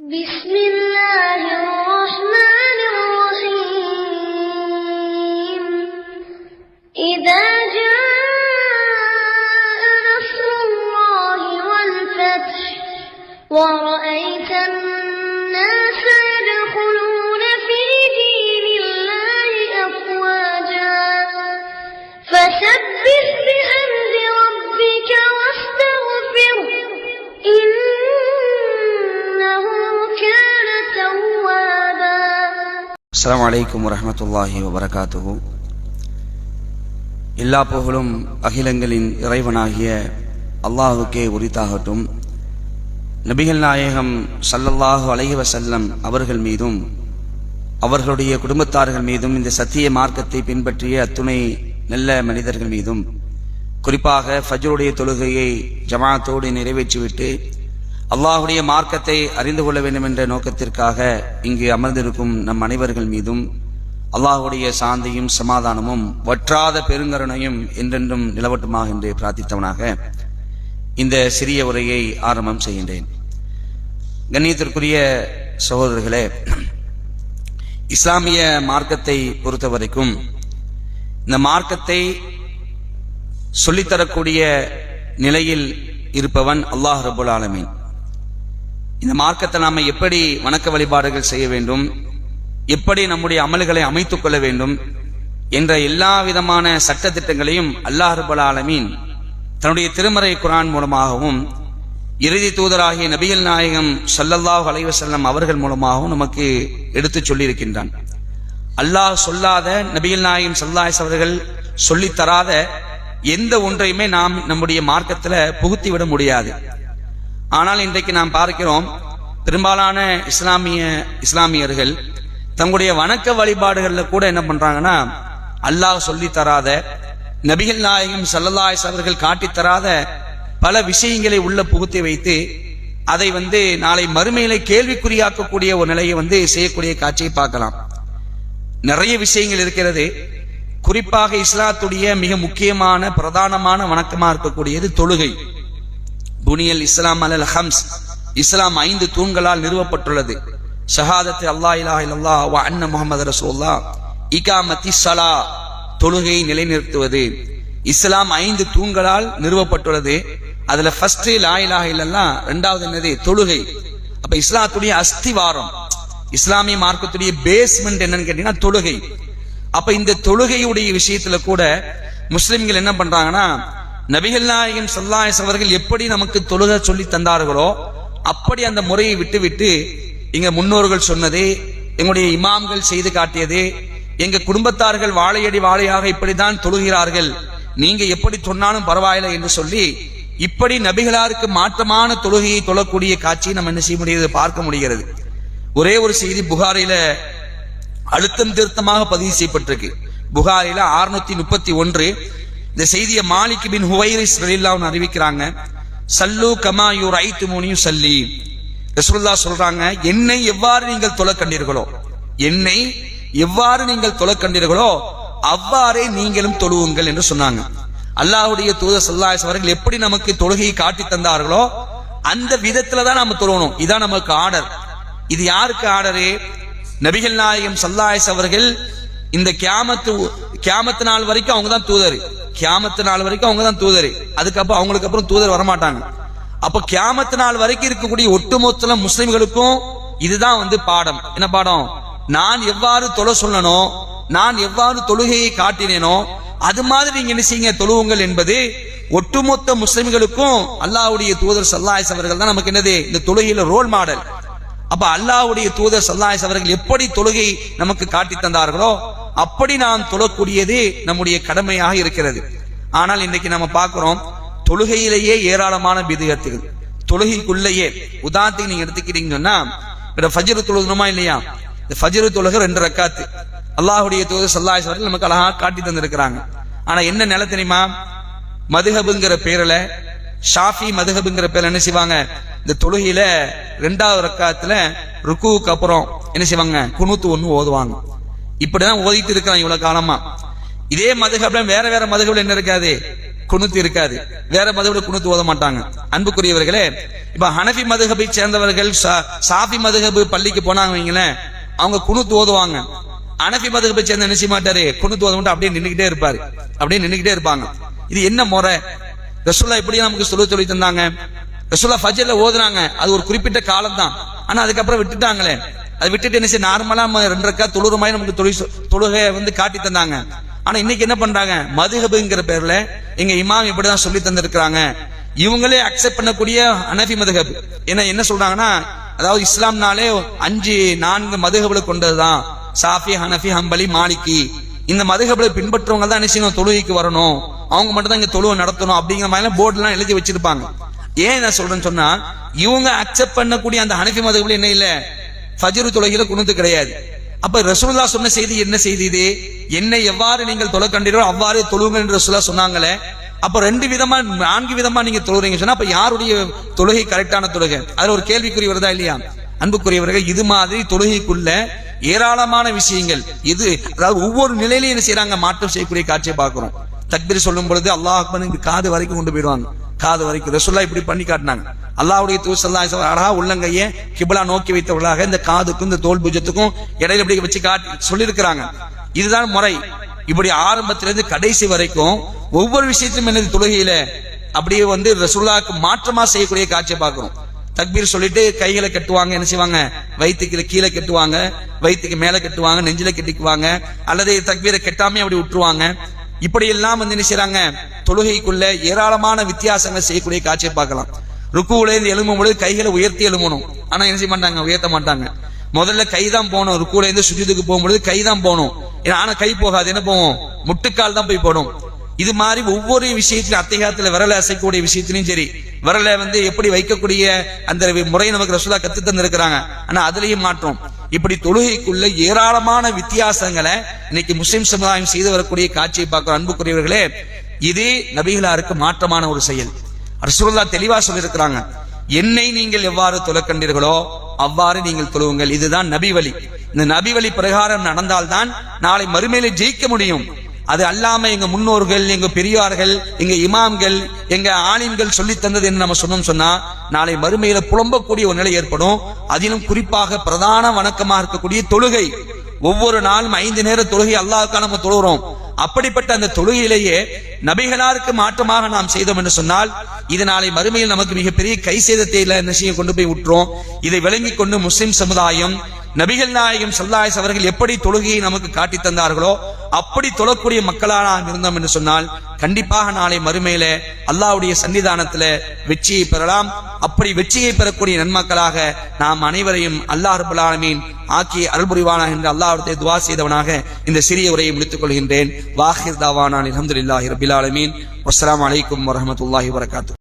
بسم الله الرحمن الرحيم. إذا جاء نصر الله والفتح ورأيت الناس அஸ்லாம் வலைக்கம் வரமத்துல்லாஹி வபரகாத்துஹு. எல்லா புகழும் அகிலங்களின் இறைவனாகிய அல்லாஹுக்கே உரித்தாகட்டும். நபிகள் நாயகம் சல்லல்லாஹு அலைஹி செல்லம் அவர்கள் மீதும் அவர்களுடைய குடும்பத்தார்கள் மீதும் இந்த சத்திய மார்க்கத்தை பின்பற்றிய அத்துணை நல்ல மனிதர்கள் மீதும் குறிப்பாக ஃபஜ்ருடைய தொழுகையை ஜமாத்தோடு நிறைவேற்றிவிட்டு அல்லாஹுடைய மார்க்கத்தை அறிந்து கொள்ள வேண்டும் என்ற நோக்கத்திற்காக இங்கு அமர்ந்திருக்கும் நம் அனைவர்கள் மீதும் அல்லாஹுடைய சாந்தியும் சமாதானமும் வற்றாத பெருங்கருணையும் என்றென்றும் நிலவட்டுமாக என்று பிரார்த்தித்தவனாக இந்த சிறிய உரையை ஆரம்பம் செய்கின்றேன். கண்ணியத்திற்குரிய சகோதரர்களே இஸ்லாமிய மார்க்கத்தை பொறுத்தவரைக்கும் இந்த மார்க்கத்தை சொல்லித்தரக்கூடிய நிலையில் இருப்பவன் அல்லாஹ் ரபுல் ஆலமீன். இந்த மார்க்கத்தை நாம எப்படி வணக்க வழிபாடுகள் செய்ய வேண்டும்? எப்படி நம்முடைய அமல்களை அமைத்துக் கொள்ள வேண்டும்? என்ற எல்லா விதமான சட்ட திட்டங்களையும் அல்லாஹ் ரபுல் ஆலமீன் தன்னுடைய திருமறை குரான் மூலமாகவும் இறுதி தூதராகிய நபிகள் நாயகம் சல்லல்லாஹ் அலைவசல்லம் அவர்கள் மூலமாகவும் நமக்கு எடுத்துச் சொல்லியிருக்கின்றான். அல்லாஹ் சொல்லாத நபிகள் நாயகம் ஸல்லல்லாஹு அவர்கள் சொல்லித் தராத எந்த ஒன்றையுமே நாம் நம்முடைய மார்க்கத்தில் புகுத்தி விட முடியாது. ஆனால் இன்றைக்கு நாம் பார்க்கிறோம் பெரும்பாலான இஸ்லாமிய இஸ்லாமியர்கள் தங்களுடைய வணக்க வழிபாடுகளில் கூட என்ன பண்றாங்கன்னா அல்லாஹ் சொல்லி தராத நபிகள் நாயகம் சல்லல்லாஸ் அவர்கள் காட்டித்தராத பல விஷயங்களை உள்ள புகுத்தி வைத்து அதை வந்து நாளை மறுமையில கேள்விக்குறியாக்கக்கூடிய ஒரு நிலையை வந்து செய்யக்கூடிய காட்சியை பார்க்கலாம். நிறைய விஷயங்கள் இருக்கிறது. குறிப்பாக இஸ்லாத்துடைய மிக முக்கியமான பிரதானமான வணக்கமாக இருக்கக்கூடியது தொழுகை. புனியல் இஸ்லாம் அல் ஹம்ஸ். இஸ்லாம் ஐந்து தூண்களால் நிறுவப்பட்டுள்ளது. ஷஹாதத் அல்லா இலா இல்லா வா அன்ன முகமது ரசூல்லா இகாமத்தி சலா தொழுகையை நிலைநிறுத்துவது. இஸ்லாம் ஐந்து தூண்களால் நிறுவப்பட்டுள்ளது. அதுல ஃபர்ஸ்ட் லா இலாஹ இல்லல்லா ரெண்டாவது என்னது? தொழுகை. அப்ப இஸ்லாத்துடைய அஸ்திவாரம். இஸ்லாமிய மார்க்கத்துடைய பேஸ்மெண்ட் என்னன்னு கேட்டீங்கன்னா தொழுகை. அப்ப இந்த தொழுகையுடைய விஷயத்துல கூட முஸ்லிம்கள் என்ன பண்றாங்கன்னா நபிகள் நாயகம் சல்லாயஸ் அவர்கள் எப்படி நமக்கு தொழுக சொல்லி தந்தார்களோ அப்படி அந்த முறையை விட்டுவிட்டு விட்டு எங்க முன்னோர்கள் சொன்னது எங்களுடைய இமாம்கள் செய்து காட்டியது எங்க குடும்பத்தார்கள் வாழையடி வாழையாக இப்படித்தான் தொழுகிறார்கள் நீங்க எப்படி சொன்னாலும் பரவாயில்லை என்று சொல்லி இப்படி நபிகளாருக்கு மாற்றமான தொழுகையை தொழக்கூடிய காட்சியை நம்ம என்ன செய்ய முடியாது? பார்க்க முடிகிறது. ஒரே ஒரு செய்தி புகாரில அழுத்தம் திருத்தமாக பதிவு செய்யப்பட்டிருக்கு. புகாரில அறுநூத்தி முப்பத்தி ஒன்று இந்த செய்தியை மாலிக் பின் ஹுவைரிஸ் ரலில்லாஹு அறிவிக்கிறாங்க. சல்லு கமா யூர் ஐத்து மூனியும் சல்லி ரசூல்லா சொல்றாங்க என்னை எவ்வாறு நீங்கள் தொலை கண்டீர்களோ என்னை எவ்வாறு நீங்கள் தொலை கண்டீர்களோ அவ்வாறே நீங்களும் தொழுவுங்கள் என்று சொன்னாங்க. அல்லாஹுடைய தூத சல்லாஸ் அவர்கள் எப்படி நமக்கு தொழுகையை காட்டி தந்தார்களோ அந்த விதத்துல தான் தொழுவணும் தொழணும். இதான் நமக்கு ஆர்டர். இது யாருக்கு ஆர்டரு? நபிகள் நாயகம் சல்லாயஸ் அவர்கள் இந்த கியாமத்து கியாமத்து நாள் வரைக்கும் அவங்க தான் தூதர். கியாமத்து நாள் வரைக்கும் அவங்க தான் தூதர். அதுக்கப்புறம் அவங்களுக்கு அப்புறம் தூதர் வரமாட்டாங்க. அப்ப கியாமத்து நாள் வரைக்கும் இருக்கக்கூடிய ஒட்டுமொத்த முஸ்லிம்களுக்கும் இதுதான் வந்து பாடம். என்ன பாடம்? நான் எவ்வாறு தொலை சொல்லணும் நான் எவ்வாறு தொழுகையை காட்டினேனோ அது மாதிரி நீங்க என்ன செய்யுங்க? தொழுவுங்கள் என்பது ஒட்டுமொத்த முஸ்லிம்களுக்கும் அல்லாவுடைய தூதர் சல்லாஹ் அவர்கள் தான் நமக்கு என்னது? இந்த தொழுகையில ரோல் மாடல் அப்ப அல்லாவுடைய தூதர் சல்லாஹ் அவர்கள் எப்படி தொழுகை நமக்கு காட்டி தந்தார்களோ அப்படி நாம் தொழக்கூடியது நம்முடைய கடமையாக இருக்கிறது. ஆனால் இன்னைக்கு நம்ம பார்க்கிறோம் தொழுகையிலேயே ஏராளமான பிதுகத்துகள் தொழுகைக்குள்ளேயே உதாரணத்துக்கு நீங்க எடுத்துக்கிட்டீங்கன்னா சொன்னா ஃபஜ்ரு தொழுகணுமா இல்லையா? இந்த ஃபஜ்ரு தொழுக ரெண்டு ரக்காத்து. அல்லாஹுடைய தூதர் சல்லாயஸ் அவர்கள் நமக்கு அழகா காட்டி தந்திருக்கிறாங்க. ஆனா என்ன நில தெரியுமா? மதுஹபுங்கிற பேரில் ஷாஃபி மதுஹபுங்கிற பேர்ல என்ன செய்வாங்க? இந்த தொழுகையில ரெண்டாவது ரக்காத்துல ருக்குவுக்கு அப்புறம் என்ன செய்வாங்க? குணூத்து ஒன்று ஓதுவாங்க. இப்படிதான் ஓதிட்டு இருக்கிறான் இவ்வளவு காலமா. இதே மதுகப்ல வேற வேற மதுகப்ல என்ன இருக்காது? குணுத்து இருக்காது. வேற மதுகப்ல குணுத்து ஓத மாட்டாங்க. அன்புக்குரியவர்களே இப்ப ஹனஃபி மதுகபை சேர்ந்தவர்கள் சா- சாஃபி மதுகபு பள்ளிக்கு போனாங்க வைங்களேன் அவங்க குணுத்து ஓதுவாங்க. அனஃபி மதுகபை சேர்ந்த என்ன மாட்டாரு? குணுத்து ஓத மட்டும் அப்படியே நின்றுகிட்டே இருப்பாரு. அப்படியே நின்றுகிட்டே இருப்பாங்க. இது என்ன முறை? ரசுல்லா எப்படி நமக்கு சொல்லி சொல்லி தந்தாங்க. ரசுல்லா ஃபஜர்ல ஓதுனாங்க. அது ஒரு குறிப்பிட்ட காலம் தான் ஆனா அதுக்கப்புறம் விட்டுட்டாங்களே. அதை விட்டுட்டு என்ன செய்ய நார்மலா ரெண்டு ரக்கா தொழுற மாதிரி நமக்கு தொழில் தொழுகை வந்து காட்டி தந்தாங்க. ஆனா இன்னைக்கு என்ன பண்றாங்க? மதுகபுங்கிற பேர்ல எங்க இமாம் இப்படிதான் சொல்லி தந்திருக்கிறாங்க. இவங்களே அக்செப்ட் பண்ணக்கூடிய அனஃபி மதுகப் என்ன என்ன சொல்றாங்கன்னா அதாவது இஸ்லாம்னாலே அஞ்சு நான்கு மதுகபுல கொண்டதுதான். சாஃபி ஹனஃபி ஹம்பலி மாலிகி இந்த மதுகபலை பின்பற்றவங்க தான் என்ன செய்யணும்? தொழுகைக்கு வரணும். அவங்க மட்டும் தான் இங்க தொழுவை நடத்தணும் அப்படிங்கிற மாதிரி போர்டு எல்லாம் எழுதி வச்சிருப்பாங்க. ஏன் நான் சொல்றேன்னு சொன்னா இவங்க அக்செப்ட் பண்ணக்கூடிய அந்த ஹனஃபி மதுகபுல என்ன இல்லை? ஃபஜ்ரு தொழுகையில குணத்து கிடையாது. அப்ப ரசூல்லா சொன்ன செய்தி என்ன செய்தி இது? என்னை எவ்வாறு நீங்கள் தொலை கண்டீரோ அவ்வாறே தொழுங்க என்று ரசூலா சொன்னாங்களே. அப்ப ரெண்டு விதமா நான்கு விதமா நீங்க தொழுறீங்க சொன்னா அப்ப யாருடைய தொழுகை கரெக்டான தொழுகை? அதுல ஒரு கேள்விக்குறி வருதா இல்லையா? அன்புக்குரியவர்கள் இது மாதிரி தொழுகைக்குள்ள ஏராளமான விஷயங்கள். இது அதாவது ஒவ்வொரு நிலையிலையும் என்ன செய்யறாங்க மாற்றம் செய்யக்கூடிய காட்சியை பார்க்கிறோம். தக்பீர் சொல்லும் பொழுது அல்லாஹ் காது வரைக்கும் கொண்டு போயிடுவாங்க. காது வரைக்கும். ரசூல்லா இப்படி பண்ணி காட்டினாங்க. அல்லாவுடைய தூசல்லா அழகா உள்ளங்கையே கிபிலா நோக்கி வைத்தவர்களாக இந்த காதுக்கும் இந்த தோல் பூஜத்துக்கும் இடையில இப்படி வச்சு காட்டி சொல்லியிருக்கிறாங்க. இதுதான் முறை. இப்படி ஆரம்பத்திலிருந்து கடைசி வரைக்கும் ஒவ்வொரு விஷயத்திலும் என்னது தொழுகையில அப்படியே வந்து ரசுல்லாக்கு மாற்றமா செய்யக்கூடிய காட்சியை பார்க்கிறோம். தக்பீர் சொல்லிட்டு கைகளை கட்டுவாங்க என்ன செய்வாங்க? வயிற்றுக்கு கீழே கட்டுவாங்க வயிற்றுக்கு மேல கட்டுவாங்க நெஞ்சில கட்டிக்குவாங்க அல்லது தக்பீரை கெட்டாமே அப்படி விட்டுருவாங்க. இப்படி எல்லாம் வந்து என்ன செய்யறாங்க தொழுகைக்குள்ள ஏராளமான வித்தியாசங்கள் செய்யக்கூடிய காட்சியை பார்க்கலாம். ருக்குவுல இருந்து எழும்பும் பொழுது கைகளை உயர்த்தி எழும்பணும். ஆனா என்ன செய்ய மாட்டாங்க? உயர்த்த மாட்டாங்க. முதல்ல கை தான் போகணும். ருக்குவுல இருந்து போகும்போது போகும்பொழுது கை தான் போகணும். ஏன்னா, ஆனா கை போகாது. என்ன போகும் முட்டுக்கால் தான் போய் போடும். இது மாதிரி ஒவ்வொரு விஷயத்திலும் அத்தியாயத்துல விரலை அசைக்கக்கூடிய விஷயத்திலையும் சரி விரலை வந்து எப்படி வைக்கக்கூடிய அந்த முறையை நமக்கு ரசூலா கத்து தந்திருக்கிறாங்க. ஆனா அதுலயும் மாற்றம். இப்படி தொழுகைக்குள்ள ஏராளமான வித்தியாசங்களை இன்னைக்கு முஸ்லிம் சமுதாயம் செய்து வரக்கூடிய காட்சியை பார்க்கிற அன்புக்குரியவர்களே இது நபிகளாருக்கு மாற்றமான ஒரு செயல். அரசுல்லா தெளிவா சொல்லியிருக்கிறாங்க. என்னை நீங்கள் எவ்வாறு துளக்கண்டீர்களோ அவ்வாறு நீங்கள் தொழுவுங்கள். இதுதான் நபி வழி. இந்த நபி வழி பிரகாரம் நடந்தால்தான் நாளை மறுமையில ஜெயிக்க முடியும். அது அல்லாம எங்க முன்னோர்கள் எங்க பெரியார்கள் எங்க இமாம்கள் எங்க ஆலிம்கள் சொல்லி தந்தது என்று நம்ம சொன்னோம் சொன்னா நாளை மறுமையில புலம்பக்கூடிய ஒரு நிலை ஏற்படும். அதிலும் குறிப்பாக பிரதான வணக்கமாக இருக்கக்கூடிய தொழுகை. ஒவ்வொரு நாளும் ஐந்து நேர தொழுகை அல்லாஹ்வுக்காக நம்ம தொழுகிறோம் அப்படிப்பட்ட அந்த தொழுகையிலேயே நபிகளாருக்கு மாற்றமாக நாம் செய்தோம் என்று சொன்னால் இது நாளை மறுமையில் நமக்கு மிகப்பெரிய கை சேதத்தை என்ன செய்ய கொண்டு போய் விட்டுரும். இதை விளங்கிக் கொண்டு முஸ்லிம் சமுதாயம் நபிகள் நாயகம் சல்லாயஸ் அவர்கள் எப்படி தொழுகையை நமக்கு காட்டி தந்தார்களோ அப்படி தொழக்கூடிய மக்களாக நாம் இருந்தோம் என்று சொன்னால் கண்டிப்பாக நாளை மறுமையில அல்லாவுடைய சன்னிதானத்துல வெற்றியை பெறலாம். அப்படி வெற்றியை பெறக்கூடிய நன்மக்களாக நாம் அனைவரையும் அல்லாஹ் ரபுல் ஆலமீன் ஆக்கி அருள் என்று அல்லாஹ்விடத்தை துவா செய்தவனாக இந்த சிறிய உரையை முடித்துக் கொள்கின்றேன். வாஹிர் தாவானான் அலமதுல்லாஹி ரபிலாலமீன் அஸ்லாம் வலைக்கம் வரமத்துல்லாஹி வரகாத்து